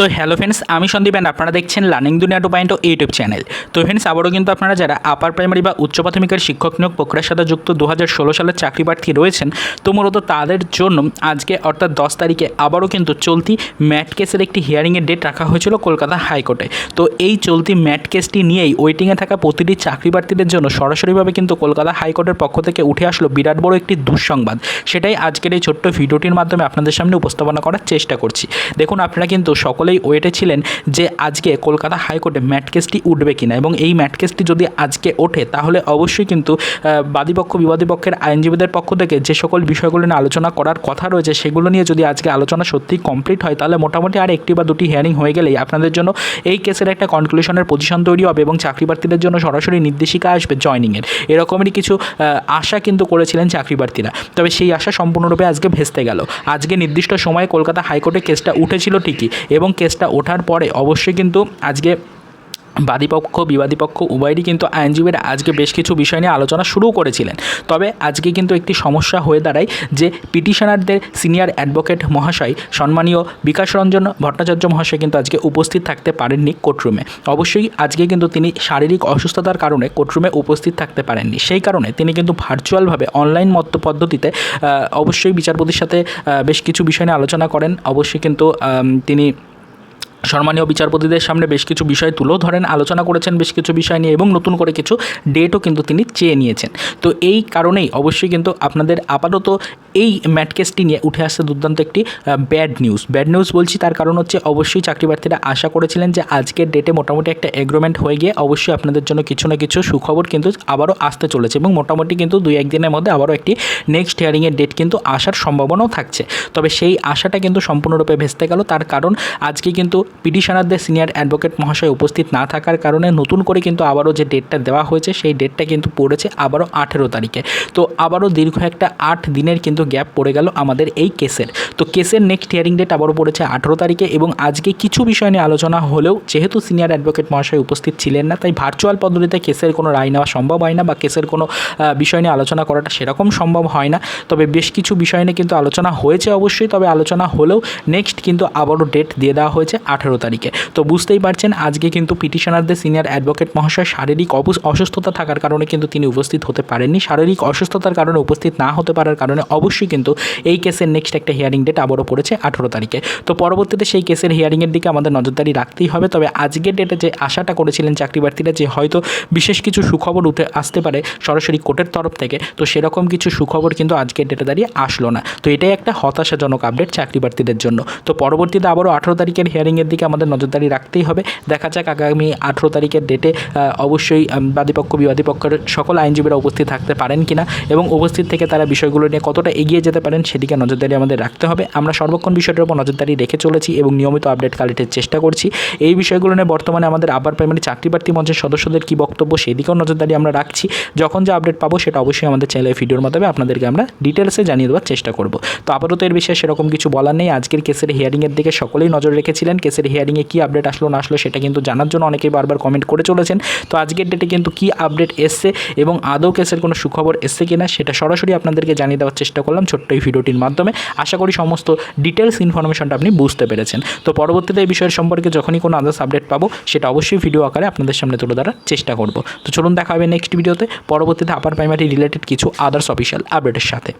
তো hello friends আমি Sandeep and আপনারা দেখছেন learning Duniya two point YouTube channel তো ফ্রেন্ডস আবারও কিন্তু আপনারা যারা আপার প্রাইমারি বা উচ্চ প্রাথমিকের শিক্ষক নিয়োগ প্রক্রিয়ার সাথে যুক্ত দু হাজার ষোলো সালের চাকরি প্রার্থী রয়েছেন, তো মূলত তাদের জন্য আজকে অর্থাৎ দশ তারিখে আবারও কিন্তু চলতি ম্যাট কেসের একটি হিয়ারিংয়ের ডেট রাখা হয়েছিল কলকাতা হাইকোর্টে। তো এই চলতি ম্যাট কেসটি নিয়েই ওয়েটিংয়ে থাকা প্রতিটি চাকরি প্রার্থীদের জন্য সরাসরিভাবে কিন্তু কলকাতা হাইকোর্টের পক্ষ থেকে উঠে আসলো বিরাট বড় একটি দুঃসংবাদ। সেটাই আজকের এই ছোট্ট ভিডিওটির মাধ্যমে আপনাদের সামনে উপস্থাপনা করার চেষ্টা করছি। দেখুন, আপনারা কিন্তু সকলেই ওয়েটে ছিলেন যে আজকে কলকাতা হাইকোর্টে ম্যাট কেসটি উঠবে কিনা। এবং এই ম্যাট কেসটি যদি আজকে ওঠে, তাহলে অবশ্যই কিন্তু বাদীপক্ষ, বিবাদী পক্ষের আইনজীবীদের পক্ষ থেকে যে সকল বিষয়গুলো নিয়ে আলোচনা করার কথা রয়েছে, সেগুলো নিয়ে যদি আজকে আলোচনা সত্যিই কমপ্লিট হয়, তাহলে মোটামুটি আর একটি বা দুটি হিয়ারিং হয়ে গেলেই আপনাদের জন্য এই কেসের একটা কনক্লুশনের পজিশন তৈরি হবে এবং চাকরি প্রার্থীদের জন্য সরাসরি নির্দেশিকা আসবে জয়নিংয়ের এরকমই কিছু আশা কিন্তু করেছিলেন চাকরি প্রার্থীরা তবে সেই আশা সম্পূর্ণরূপে আজকে ভেস্তে গেল। আজকে নির্দিষ্ট সময়ে কলকাতা হাইকোর্টে কেসটা উঠেছিল ঠিকই এবং কেসটা ওঠার পরে অবশ্যই কিন্তু আজকে বাদীপক্ষ, বিবাদীপক্ষ উভয়েরই কিন্তু আইনজীবীরা আজকে বেশ কিছু বিষয় নিয়ে আলোচনা শুরু করেছিলেন। তবে আজকে কিন্তু একটি সমস্যা হয়ে দাঁড়ায় যে পিটিশনারদের সিনিয়র অ্যাডভোকেট মহাশয় সম্মানীয় বিকাশ রঞ্জন ভট্টাচার্য মহাশয় কিন্তু আজকে উপস্থিত থাকতে পারেননি কোর্টরুমে। অবশ্যই আজকে কিন্তু তিনি শারীরিক অসুস্থতার কারণে কোর্টরুমে উপস্থিত থাকতে পারেননি। সেই কারণে তিনি কিন্তু ভার্চুয়ালভাবে অনলাইন মত পদ্ধতিতে অবশ্যই বিচারপতির সাথে বেশ কিছু বিষয় নিয়ে আলোচনা করেন। অবশ্যই কিন্তু তিনি সম্মানীয় বিচারপতিদের সামনে বেশ কিছু বিষয় তুলেও ধরেন, আলোচনা করেছেন বেশ কিছু বিষয় নিয়ে এবং নতুন করে কিছু ডেটও কিন্তু তিনি চেয়ে নিয়েছেন। তো এই কারণেই অবশ্যই কিন্তু আপনাদের আপাতত এই ম্যাট কেসটি নিয়ে উঠে আসছে দুর্দান্ত একটি ব্যাড নিউজ ব্যাড নিউজ বলছি তার কারণ হচ্ছে অবশ্যই চাকরি প্রার্থীরা আশা করেছিলেন যে আজকের ডেটে মোটামুটি একটা এগ্রিমেন্ট হয়ে গিয়ে অবশ্যই আপনাদের জন্য কিছু না কিছু সুখবর কিন্তু আবারও আসতে চলেছে এবং মোটামুটি কিন্তু দুই একদিনের মধ্যে আবারও একটি নেক্সট হিয়ারিংয়ের ডেট কিন্তু আসার সম্ভাবনাও থাকছে। তবে সেই আশাটা কিন্তু সম্পূর্ণরূপে ভেস্তে গেল। তার কারণ আজকে কিন্তু পিটিশনারদের সিনিয়র অ্যাডভোকেট মহাশয় উপস্থিত না থাকার কারণে নতুন করে কিন্তু আবারও যে ডেটটা দেওয়া হয়েছে, সেই ডেটটা কিন্তু পড়েছে আবারও আঠেরো তারিখে। তো আবারও দীর্ঘ একটা আট দিনের কিন্তু গ্যাপ পড়ে গেল আমাদের এই কেসের। তো কেসের নেক্সট হিয়ারিং ডেট আবারও পড়েছে আঠেরো তারিখে এবং আজকে কিছু বিষয় নিয়ে আলোচনা হলেও যেহেতু সিনিয়র অ্যাডভোকেট মহাশয় উপস্থিত ছিলেন না, তাই ভার্চুয়াল পদ্ধতিতে কেসের কোনো রায় নেওয়া সম্ভব হয় না বা কেসের কোনো বিষয় নিয়ে আলোচনা করাটা সেরকম সম্ভব হয় না। তবে বেশ কিছু বিষয় নিয়ে কিন্তু আলোচনা হয়েছে অবশ্যই, তবে আলোচনা হলেও নেক্সট কিন্তু আবারও ডেট দিয়ে দেওয়া হয়েছে আঠেরো তারিখে। তো বুঝতেই পারছেন, আজকে কিন্তু পিটিশনারদের সিনিয়র অ্যাডভোকেট মহাশয় শারীরিক অসুস্থতা থাকার কারণে কিন্তু তিনি উপস্থিত হতে পারেননি। শারীরিক অসুস্থতার কারণে উপস্থিত না হতে পারার কারণে অবশ্যই কিন্তু এই কেসের নেক্সট একটা হিয়ারিং ডেট আবারও পড়েছে আঠেরো তারিখে। তো পরবর্তীতে সেই কেসের হিয়ারিংয়ের দিকে আমাদের নজরদারি রাখতেই হবে। তবে আজকের ডেটে যে আশাটা করেছিলেন চাকরি প্রার্থীরা যে হয়তো বিশেষ কিছু সুখবর উঠে আসতে পারে সরাসরি কোর্টের তরফ থেকে, তো সেরকম কিছু সুখবর কিন্তু আজকের ডেটে দাঁড়িয়ে আসলো না। তো এটাই একটা হতাশাজনক আপডেট চাকরি প্রার্থীদের জন্য। তো পরবর্তীতে আবারও আঠেরো তারিখের হিয়ারিংয়ের দিকে আমাদের নজরদারি রাখতেই হবে। দেখা যাক আগামী আঠেরো তারিখের ডেটে অবশ্যই বাদীপক্ষ বিবাদী পক্ষের সকল আইনজীবীরা উপস্থিত থাকতে পারেন কিনা এবং উপস্থিত থেকে তারা বিষয়গুলো নিয়ে কতটা এগিয়ে যেতে পারেন সেদিকে নজরদারি আমাদের রাখতে হবে। আমরা সর্বক্ষণ বিষয়টার উপর নজরদারি রেখে চলেছি এবং নিয়মিত আপডেট কালেক্টের চেষ্টা করছি। এই বিষয়গুলো নিয়ে বর্তমানে আমাদের আবার প্রাইমারি চাকরি প্রার্থী মঞ্চের সদস্যদের কী বক্তব্য সেদিকেও নজরদারি আমরা রাখছি। যখন যা আপডেট পাবো সেটা অবশ্যই আমাদের চ্যানেলের ভিডিওর মাধ্যমে আপনাদেরকে আমরা ডিটেলসে জানিয়ে দেওয়ার চেষ্টা করব। তো আপাতত এর বিষয়ে সেরকম কিছু বলার নেই। আজকের কেসের হিয়ারিংয়ের দিকে সকলেই নজর রেখেছিলেন। কেসের হিয়ারিংয়ে কী আপডেট আসলো, না আসলো, সেটা কিন্তু জানার জন্য অনেকেই বারবার কমেন্ট করে চলেছেন। তো আজকের ডেটে কিন্তু কী আপডেট এসছে এবং আদৌ কেসের কোনো সুখবর এসছে কি না সেটা সরাসরি আপনাদেরকে জানিয়ে দেওয়ার চেষ্টা করলাম ছোট্ট এই ভিডিওটির মাধ্যমে। আশা করি সমস্ত ডিটেলস ইনফরমেশনটা আপনি বুঝতে পেরেছেন। তো পরবর্তীতে এই বিষয়ের সম্পর্কে যখনই কোনো আদার্স আপডেট পাবো, সেটা অবশ্যই ভিডিও আকারে আপনাদের সামনে তুলে ধরার চেষ্টা করব। তো চলুন দেখা হবে নেক্সট ভিডিওতে পরবর্তীতে আপার প্রাইমারি রিলেটেড কিছু আদার্স অফিসিয়াল আপডেটের সাথে।